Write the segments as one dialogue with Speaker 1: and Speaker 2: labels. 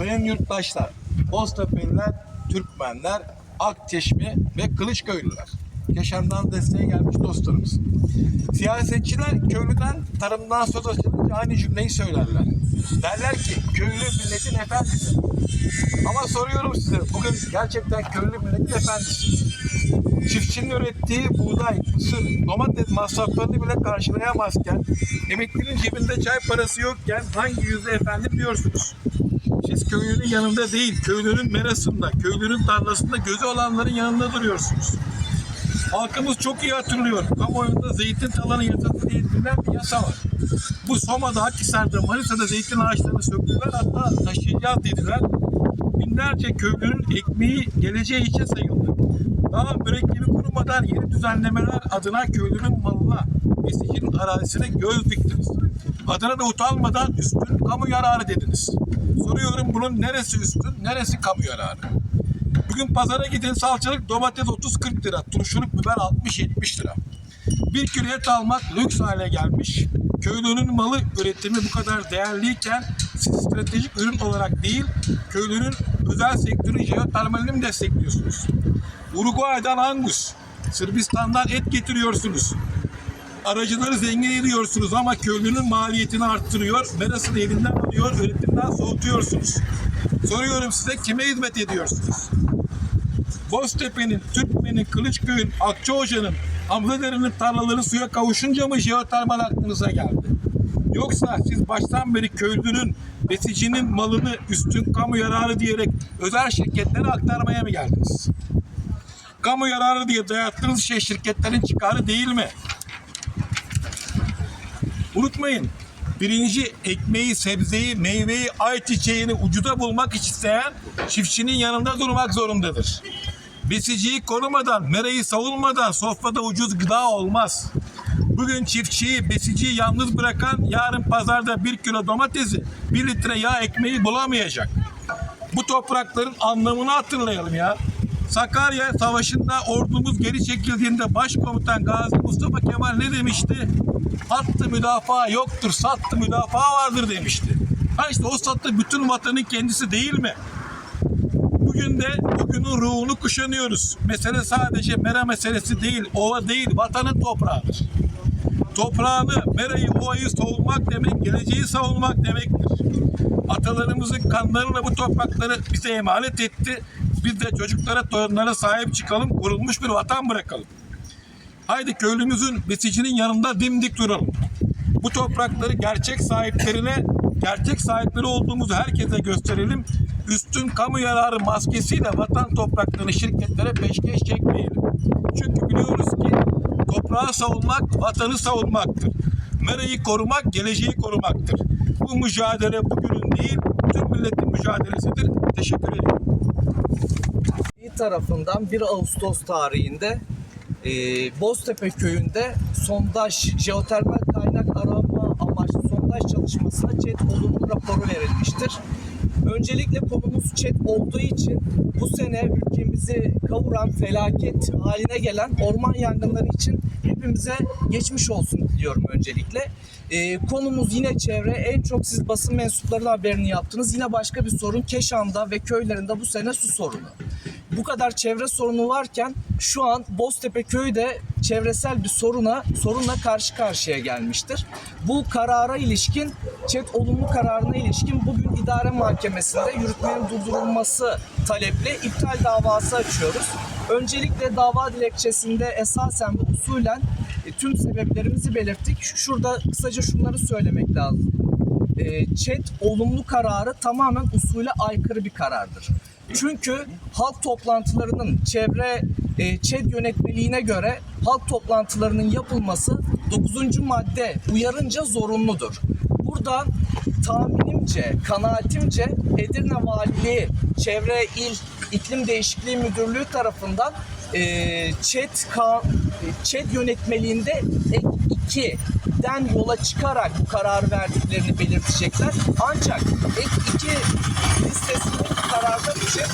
Speaker 1: Sayın yurttaşlar, Boztepe'liler, Türkmenler, Akçeşme ve Kılıçköylüler. Keşan'dan desteğe gelmiş dostlarımız. Siyasetçiler köylüden, tarımdan söz açılınca aynı cümleyi söylerler. Derler ki köylü milletin efendisi. Ama soruyorum size, bugün gerçekten köylü milletin efendisi. Çiftçinin ürettiği buğday, mısır, domates masraflarını bile karşılayamazken, emeklinin cebinde çay parası yokken hangi yüzde efendim diyorsunuz? Siz köylünün yanında değil, köylünün merasında, köylünün tarlasında gözü olanların yanında duruyorsunuz. Halkımız çok iyi hatırlıyor. Kamuoyunda zeytin talanı yasası diye bilinen bir yasa var. Bu Soma'da, Akhisar'da, Manisa'da zeytin ağaçlarını söktüler. Hatta taşıyacağız dediler. Binlerce köylünün ekmeği geleceği için sayıldı. Daha mürekkebi kurumadan yeni düzenlemeler adına köylünün malına, besicinin arazisine göz diktiniz. Adına da utanmadan üstün kamu yararı dediniz. Soruyorum bunun neresi üstün, neresi kamu yararı? Bugün pazara gidin salçalık domates 30-40 lira, turşuluk biber 60-70 lira. Bir kilo et almak lüks hale gelmiş. Köylünün malı üretimi bu kadar değerliyken siz stratejik ürün olarak değil, köylünün özel sektörü jeotermalini mi destekliyorsunuz? Uruguay'dan Angus, Sırbistan'dan et getiriyorsunuz. Aracıları zengin ediyorsunuz ama köylünün maliyetini arttırıyor, merasını elinden alıyor, üretimden soğutuyorsunuz. Soruyorum size kime hizmet ediyorsunuz? Boztepe'nin, Türkmen'in, Kılıçköy'ün, Akçaoca'nın, Hamzadere'nin tarlaları suya kavuşunca mı jeotermal aklınıza geldi? Yoksa siz baştan beri köylünün, besicinin malını üstün kamu yararı diyerek özel şirketlere aktarmaya mı geldiniz? Kamu yararı diye dayattığınız şey şirketlerin çıkarı değil mi? Unutmayın. Birinci ekmeği, sebzeyi, meyveyi, ayçiçeğini ucuda bulmak isteyen çiftçinin yanında durmak zorundadır. Besiciyi korumadan, merayı savunmadan sofrada ucuz gıda olmaz. Bugün çiftçiyi, besiciyi yalnız bırakan yarın pazarda bir kilo domatesi, bir litre yağ ekmeği bulamayacak. Bu toprakların anlamını hatırlayalım ya. Sakarya Savaşı'nda ordumuz geri çekildiğinde Başkomutan Gazi Mustafa Kemal ne demişti? Hattı müdafaa yoktur, sattı müdafaa vardır demişti. Ha işte o sattı bütün vatanın kendisi değil mi? Bugün de bugünün ruhunu kuşanıyoruz. Mesele sadece mera meselesi değil, ova değil, vatanın toprağıdır. Toprağını, merayı, ovayı savunmak demek, geleceği savunmak demektir. Atalarımızın kanlarıyla bu toprakları bize emanet etti. Biz de çocuklara, torunlara sahip çıkalım, korunmuş bir vatan bırakalım. Haydi köylümüzün, besicinin yanında dimdik duralım. Bu toprakları gerçek sahiplerine, gerçek sahipleri olduğumuzu herkese gösterelim. Üstün kamu yararı maskesiyle vatan topraklarını şirketlere peşkeş çekmeyelim. Çünkü biliyoruz ki toprağı savunmak, vatanı savunmaktır. Merayı korumak, geleceği korumaktır. Bu mücadele bugünün değil, tüm milletin mücadelesidir. Teşekkür ederim.
Speaker 2: Tarafından 1 Ağustos tarihinde e, Boztepe köyünde sondaj, jeotermal kaynak arama amaçlı sondaj çalışmasına ÇED olumlu raporu verilmiştir. Öncelikle konumuz ÇED olduğu için bu sene ülkemizi kavuran felaket haline gelen orman yangınları için hepimize geçmiş olsun diliyorum öncelikle. E, konumuz yine çevre. En çok siz basın mensupları da haberini yaptınız. Yine başka bir sorun Keşan'da ve köylerinde bu sene su sorunu bu kadar çevre sorunu varken şu an Boztepe köyü de çevresel bir soruna sorunla karşı karşıya gelmiştir. Bu karara ilişkin ÇED olumlu kararına ilişkin bugün idare mahkemesinde yürütmenin durdurulması taleple iptal davası açıyoruz. Öncelikle dava dilekçesinde esasen ve usulen e, tüm sebeplerimizi belirttik. Şurada kısaca şunları söylemek lazım. E, ÇED olumlu kararı tamamen usule aykırı bir karardır. Çünkü halk toplantılarının çevre e, ÇED yönetmeliğine göre halk toplantılarının yapılması 9. madde uyarınca zorunludur. Buradan tahminimce, kanaatimce Edirne Valiliği, Çevre İl İklim Değişikliği Müdürlüğü tarafından e, ÇED, ka- ÇED yönetmeliğinde ek 2'den yola çıkarak bu kararı verdiklerini belirtecekler. Ancak ek 2 listesindeki kararlar için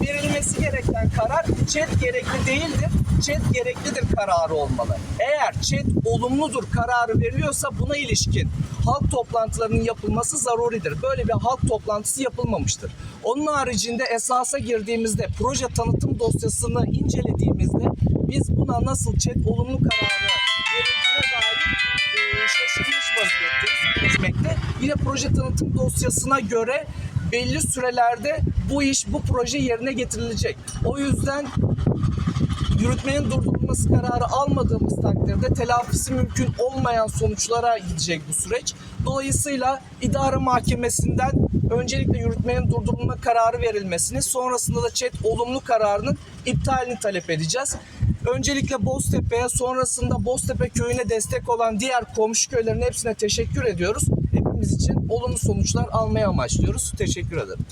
Speaker 2: verilmesi gereken karar ÇED gerekli değildir. ÇED gereklidir kararı olmalı. Eğer ÇED olumludur kararı veriliyorsa buna ilişkin halk toplantılarının yapılması zaruridir. Böyle bir halk toplantısı yapılmamıştır. Onun haricinde esasa girdiğimizde proje tanıtım dosyasını incelediğimizde biz buna nasıl ÇED olumlu kararı verildiğine dair e, şaşırmış vaziyetteyiz. Geçmekte. Yine proje tanıtım dosyasına göre belli sürelerde bu iş, bu proje yerine getirilecek. O yüzden yürütmenin durdurulması kararı almadığımız takdirde telafisi mümkün olmayan sonuçlara gidecek bu süreç. Dolayısıyla idare mahkemesinden öncelikle yürütmenin durdurulma kararı verilmesini, sonrasında da ÇED olumlu kararının iptalini talep edeceğiz. Öncelikle Boztepe'ye, sonrasında Boztepe köyüne destek olan diğer komşu köylerin hepsine teşekkür ediyoruz. Hepimiz için olumlu sonuçlar almaya amaçlıyoruz. Teşekkür ederim.